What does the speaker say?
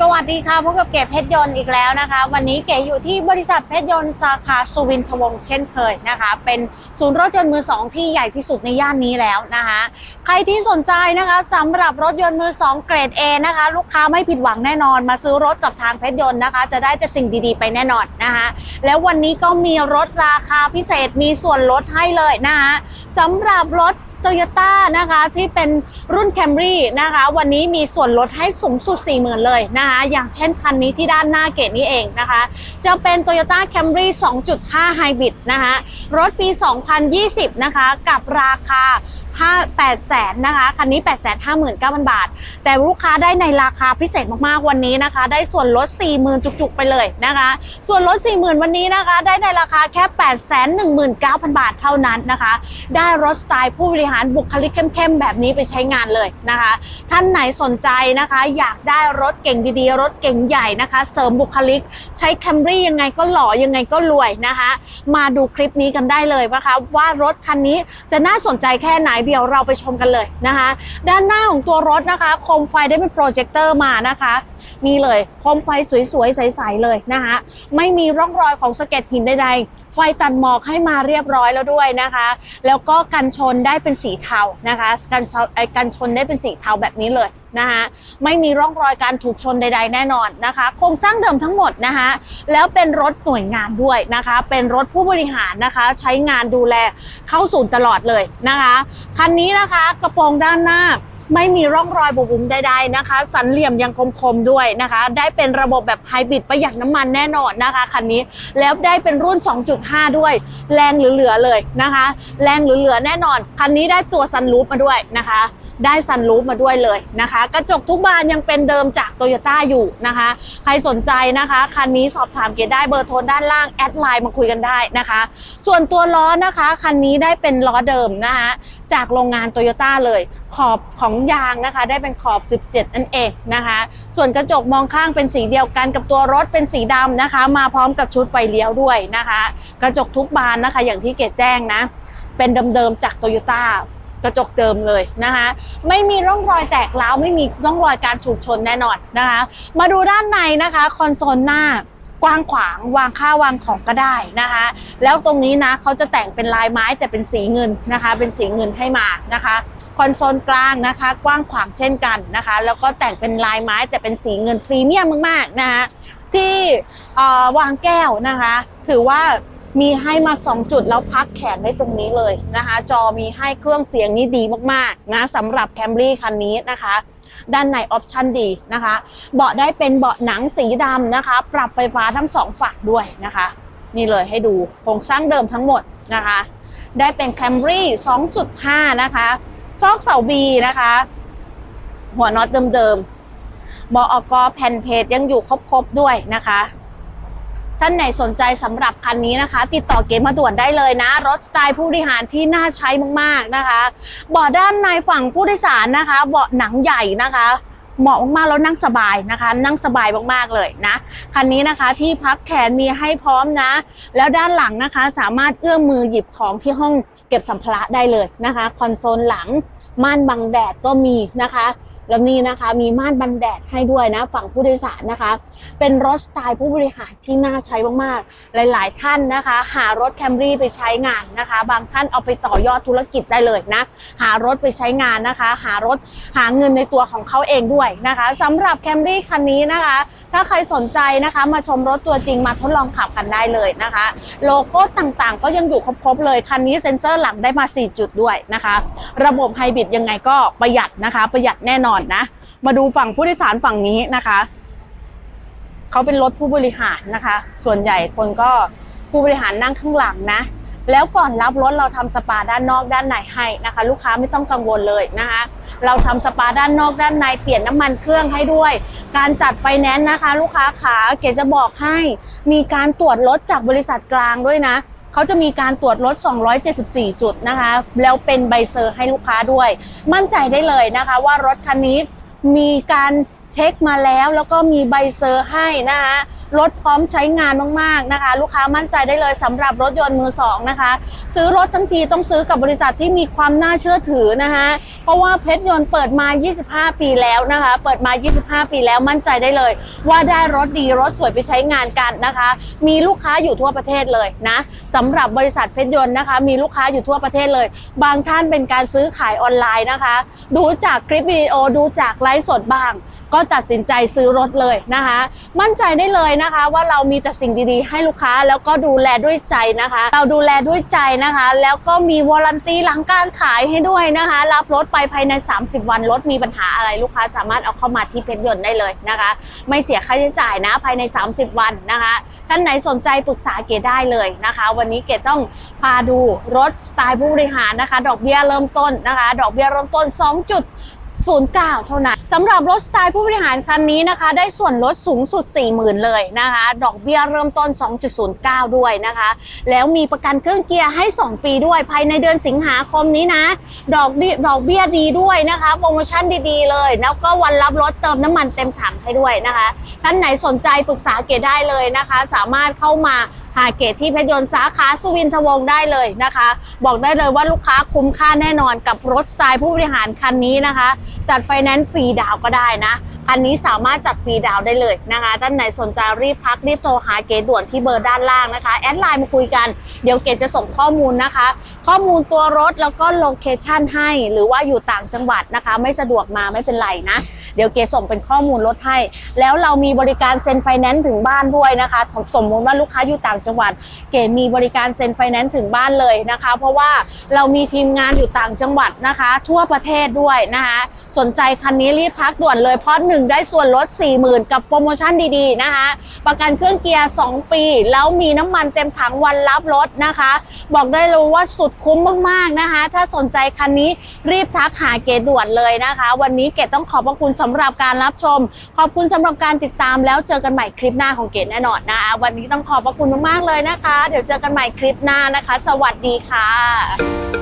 สวัสดีค่ะพบกับเก๋เพชรยนต์อีกแล้วนะคะ วันนี้เก๋อยู่ที่บริษัทเพชรยนต์สาขาสุวินทวงศ์เช่นเคยนะคะ เป็นศูนย์รถยนต์มือสองที่ใหญ่ที่สุดในย่านนี้แล้วนะคะ ใครที่สนใจนะคะสำหรับรถยนต์มือสองเกรด A นะคะ ลูกค้าไม่ผิดหวังแน่นอน มาซื้อรถกับทางเพชรยนต์นะคะ จะได้แต่สิ่งดีๆ ไปแน่นอนนะคะ แล้ววันนี้ก็มีรถราคาพิเศษมีส่วนลดให้เลยนะคะสำหรับรถ โตโยต้านะคะที่เป็นรุ่น Camry นะคะ วันนี้มีส่วนลดให้สูงสุด 40,000 เลยนะคะ อย่างเช่นคันนี้ที่ด้านหน้าเกตนี้เองนะคะ จะเป็น Toyota Camry 2.5 Hybrid นะคะ รถปี 2020 นะคะ กับราคา 5 8แสนนะคะ คันนี้ 8 5 9 0 0 0 บาท แต่ลูกค้าได้ในราคาพิเศษมากๆวันนี้นะคะ ได้ส่วนลด 40,000 จุกๆ ไปเลยนะคะ ส่วนลด 40,000 วันนี้นะคะ ได้ในราคาแค่ 8 1 9 0 0 0 บาทเท่านั้นนะคะ ได้รถสไตล์ผู้บริหารบุคลิกเข้มๆ แบบนี้ไปใช้งานเลยนะคะ ท่านไหนสนใจนะคะ อยากได้รถเก่งดีๆ รถเก่งใหญ่นะคะ เสริมบุคลิก ใช้แคมรี่ยังไงก็หล่อยังไงก็รวยนะคะ มาดูคลิปนี้กันได้เลยนะคะว่ารถคันนี้จะน่าสนใจแค่ไหนเดี๋ยวเราไปชมกันเลยนะคะ ด้านหน้าของตัวรถนะคะโคมไฟได้เป็นโปรเจคเตอร์มานะคะนี่เลยโคมไฟสวยๆ ใสๆเลยนะคะไม่มีร่องรอยของสะเก็ดหินใดๆ ไฟตัดหมอกให้มาเรียบร้อยแล้วด้วยนะคะ แล้วก็กันชนได้เป็นสีเทานะคะ กันชนไอ้กันชนได้เป็นสีเทาแบบนี้เลย นะคะไม่มีร่องรอยการถูกชนใด ๆ แน่นอนนะคะ โครงสร้างเดิมทั้งหมดนะคะแล้วเป็นรถหน่วยงานด้วยนะคะ เป็นรถผู้บริหารนะคะ ใช้งานดูแลเข้าศูนย์ตลอดเลยนะคะคันนี้นะคะกระโปรงด้านหน้าไม่มีร่องรอยบุบุมใดๆนะคะ สันเหลี่ยมยังคมๆด้วยนะคะ ได้เป็นระบบแบบไฮบริดประหยัดน้ำมันแน่นอนนะคะคันนี้แล้วได้เป็นรุ่น 2.5 ด้วย แรงเหลือๆเลยนะคะ แรงเหลือๆแน่นอนคันนี้ได้ตัวซันรูฟมาด้วยนะคะ ได้ซันรูฟมาด้วยเลยนะคะ กระจกทุกบานยังเป็นเดิมจากโตโยต้าอยู่นะคะ ใครสนใจนะคะคันนี้สอบถามเกียรได้เบอร์โทรด้านล่างแอดไลน์มาคุยกันได้นะคะ ส่วนตัวล้อนะคะคันนี้ได้เป็นล้อเดิมนะคะจากโรงงานโตโยต้าเลยขอบของยางนะคะ ได้เป็นขอบ 17 นั่นเองนะคะ ส่วนกระจกมองข้างเป็นสีเดียวกันกับตัวรถเป็นสีดำนะคะ มาพร้อมกับชุดไฟเลี้ยวด้วยนะคะ กระจกทุกบานนะคะ อย่างที่เกดแจ้งนะ เป็นเดิมๆจากโตโยต้า กระจกเดิมเลยนะคะไม่มีร่องรอยแตกร้าวไม่มีร่องรอยการถูกชนแน่นอนนะคะ มาดูด้านในนะคะคอนโซลหน้ากว้างขวางวางข้าววางของก็ได้นะคะ แล้วตรงนี้นะเขาจะแต่งเป็นลายไม้แต่เป็นสีเงินนะคะ เป็นสีเงินให้มานะคะคอนโซลกลางนะคะ กว้างขวางเช่นกันนะคะ แล้วก็แต่งเป็นลายไม้แต่เป็นสีเงินพรีเมียมมากๆนะคะที่วางแก้วนะคะ ถือว่า มีให้มา 2 จุดแล้วพักแขนได้ตรงนี้เลยนะคะ จอมีให้เครื่องเสียงนี่ดีมากๆนะสำหรับ Camry คันนี้นะคะ ด้านในออปชันดีนะคะ เบาะได้เป็นเบาะหนังสีดำนะคะ ปรับไฟฟ้าทั้งสองฝั่งด้วยนะคะ นี่เลยให้ดูโครงสร้างเดิมทั้งหมดนะคะ ได้เป็น Camry 2.5 นะคะซอกเสาบีนะคะ หัวน็อตเดิมๆเบาะออกกแผ่นเพจยังอยู่ครบๆด้วยนะคะ ท่านไหนสนใจสำหรับคันนี้นะคะ ติดต่อเกมมาด่วนได้เลยนะ รถสไตล์ผู้บริหารที่น่าใช้มากๆนะคะ เบาะด้านในฝั่งผู้โดยสารนะคะ เบาะหนังใหญ่นะคะเหมาะมากๆแล้วนั่งสบายนะคะ นั่งสบายมากๆเลยนะคันนี้นะคะที่พักแขนมีให้พร้อมนะ แล้วด้านหลังนะคะสามารถเอื้อมมือหยิบของที่ห้องเก็บสัมภาระได้เลยนะคะ คอนโซลหลัง ม่านบังแดดก็มีนะคะแล้วนี่นะคะมีม่านบังแดดให้ด้วยนะฝั่งผู้โดยสารนะคะ เป็นรถสไตล์ผู้บริหารที่น่าใช้มากๆ หลาย ๆ ท่านนะคะ หารถแคมรี่ไปใช้งานนะคะ บางท่านเอาไปต่อยอดธุรกิจได้เลยนะ หารถไปใช้งานนะคะ หารถหาเงินในตัวของเขาเองด้วยนะคะสำหรับแคมรี่คันนี้นะคะ ถ้าใครสนใจนะคะ มาชมรถตัวจริงมาทดลองขับกันได้เลยนะคะ โลโก้ต่างๆ ก็ยังอยู่ครบๆเลยคันนี้เซ็นเซอร์หลังได้มา 4 จุดด้วยนะคะ ระบบไฮบริดยังไงก็ประหยัดนะคะ ประหยัดแน่นอนนะ มาดูฝั่งผู้โดยสารฝั่งนี้นะคะเขาเป็นรถผู้บริหารนะคะ ส่วนใหญ่คนก็ผู้บริหารนั่งข้างหลังนะ แล้วก่อนรับรถเราทำสปาด้านนอกด้านในให้นะคะ ลูกค้าไม่ต้องกังวลเลยนะคะ เราทำสปาด้านนอกด้านในเปลี่ยนน้ำมันเครื่องให้ด้วย การจัดไฟแนนซ์นะคะ ลูกค้าขาเกจะบอกให้ มีการตรวจรถจากบริษัทกลางด้วยนะ เขาจะมีการตรวจรถ 274 จุดนะคะ แล้วเป็นใบเซอร์ให้ลูกค้าด้วย มั่นใจได้เลยนะคะว่ารถคันนี้มีการ เช็คมาแล้วแล้วก็มีใบเซอร์ให้นะคะรถพร้อมใช้งานมากๆนะคะ ลูกค้ามั่นใจได้เลยสำหรับรถยนต์มือสองนะคะ ซื้อรถทั้งทีต้องซื้อกับบริษัทที่มีความน่าเชื่อถือนะคะเพราะว่าเพชรยนต์เปิดมา 25 ปีแล้วนะคะ เปิดมา 25 ปีแล้วมั่นใจได้เลย ว่าได้รถดีรถสวยไปใช้งานกันนะคะ มีลูกค้าอยู่ทั่วประเทศเลยนะสำหรับบริษัทเพชรยนต์นะคะ มีลูกค้าอยู่ทั่วประเทศเลย บางท่านเป็นการซื้อขายออนไลน์นะคะ ดูจากคลิปวิดีโอดูจากไลฟ์สดบ้าง ก็ตัดสินใจซื้อรถเลยนะคะ มั่นใจได้เลยนะคะ ว่าเรามีแต่สิ่งดีๆ ให้ลูกค้าแล้วก็ดูแลด้วยใจนะคะ เราดูแลด้วยใจนะคะ แล้วก็มีวอรันตีหลังการขายให้ด้วยนะคะ รับรถไปภายใน 30 วันรถมีปัญหาอะไรลูกค้าสามารถเอาเข้ามาที่เพชรยนต์ได้เลยนะคะ ไม่เสียค่าใช้จ่ายนะภายใน 30 วันนะคะท่านไหนสนใจปรึกษาเกดได้เลยนะคะ วันนี้เกดต้องพาดูรถสไตล์ผู้บริหารนะคะ ดอกเบี้ยเริ่มต้นนะคะ ดอกเบี้ยเริ่มต้น2จุด09 เท่านั้นสำหรับรถสไตล์ผู้บริหารคันนี้นะคะ ได้ส่วนลดสูงสุด 40,000 เลยนะคะ ดอกเบี้ยเริ่มต้น 2.09 ด้วยนะคะ แล้วมีประกันเครื่องเกียร์ให้ 2 ปีด้วยภายในเดือนสิงหาคมนี้นะ ดอกดดอกเบี้ยดีด้วยนะคะ โปรโมชั่นดีๆเลย แล้วก็วันรับรถเติมน้ำมันเต็มถังให้ด้วยนะคะท่านไหนสนใจปรึกษาเกดได้เลยนะคะ สามารถเข้ามาหาเกตที่เพชรยนต์สาขาสุวินทวงศ์ได้เลยนะคะ บอกได้เลยว่าลูกค้าคุ้มค่าแน่นอนกับรถสไตล์ผู้บริหารคันนี้นะคะ จัดไฟแนนซ์ฟรีดาวก็ได้นะ อันนี้สามารถจัดฟรีดาวได้เลยนะคะ ท่านไหนสนใจรีบทักรีบโทรหาเกดด่วนที่เบอร์ด้านล่างนะคะ แอดไลน์มาคุยกัน เดี๋ยวเกดจะส่งข้อมูลนะคะ ข้อมูลตัวรถแล้วก็โลเคชันให้ หรือว่าอยู่ต่างจังหวัดนะคะ ไม่สะดวกมาไม่เป็นไรนะ เดี๋ยวเกส่งเป็นข้อมูลรถให้ แล้วเรามีบริการเซ็นไฟแนนซ์ถึงบ้านด้วยนะคะ สมมุติว่าลูกค้าอยู่ต่างจังหวัด เกมีบริการเซ็นไฟแนนซ์ถึงบ้านเลยนะคะ เพราะว่าเรามีทีมงานอยู่ต่างจังหวัดนะคะ ทั่วประเทศด้วยนะคะสนใจคันนี้รีบทักด่วนเลยเพราะหนึ่งได้ส่วนลด 40,000 กับโปรโมชั่นดีๆนะคะ ประกันเครื่องเกียร์ 2 ปี แล้วมีน้ำมันเต็มถังวันรับรถนะคะ บอกได้เลยว่าสุดคุ้มมากๆนะคะ ถ้าสนใจคันนี้รีบทักหาเกดด่วนเลยนะคะ วันนี้เกดต้องขอบพระคุณสำหรับการรับชม ขอบคุณสำหรับการติดตามแล้วเจอกันใหม่คลิปหน้าของเกดแน่นอนนะ วันนี้ต้องขอบพระคุณมากๆเลยนะคะ เดี๋ยวเจอกันใหม่คลิปหน้านะคะ สวัสดีค่ะ